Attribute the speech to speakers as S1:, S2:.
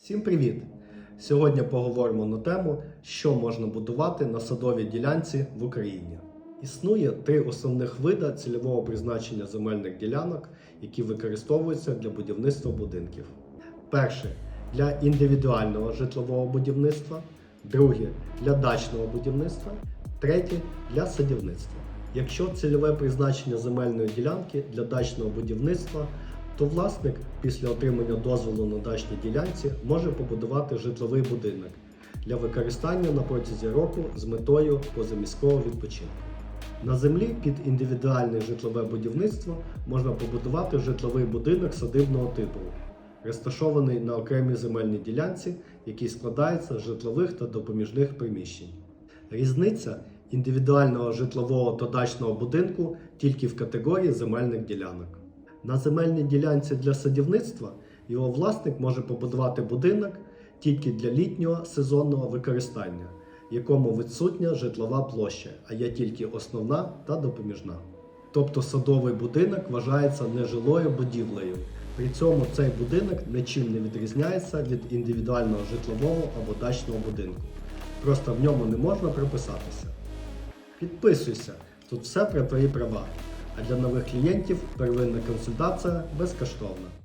S1: Всім привіт! Сьогодні поговоримо на тему, що можна будувати на садовій ділянці в Україні. Існує три основних вида цільового призначення земельних ділянок, які використовуються для будівництва будинків. Перше для індивідуального житлового будівництва, друге для дачного будівництва, третє для садівництва. Якщо цільове призначення земельної ділянки для дачного будівництва, то власник після отримання дозволу на дачній ділянці може побудувати житловий будинок для використання на протязі року з метою позаміського відпочинку. На землі під індивідуальне житлове будівництво можна побудувати житловий будинок садибного типу, розташований на окремій земельній ділянці, який складається з житлових та допоміжних приміщень. Різниця індивідуального житлового та дачного будинку тільки в категорії земельних ділянок. На земельній ділянці для садівництва його власник може побудувати будинок тільки для літнього сезонного використання, якому відсутня житлова площа, а є тільки основна та допоміжна. Тобто садовий будинок вважається нежилою будівлею. При цьому цей будинок нічим не відрізняється від індивідуального житлового або дачного будинку. Просто в ньому не можна приписатися. Підписуйся, тут все про твої права. А для нових клієнтів первинна консультація безкоштовна.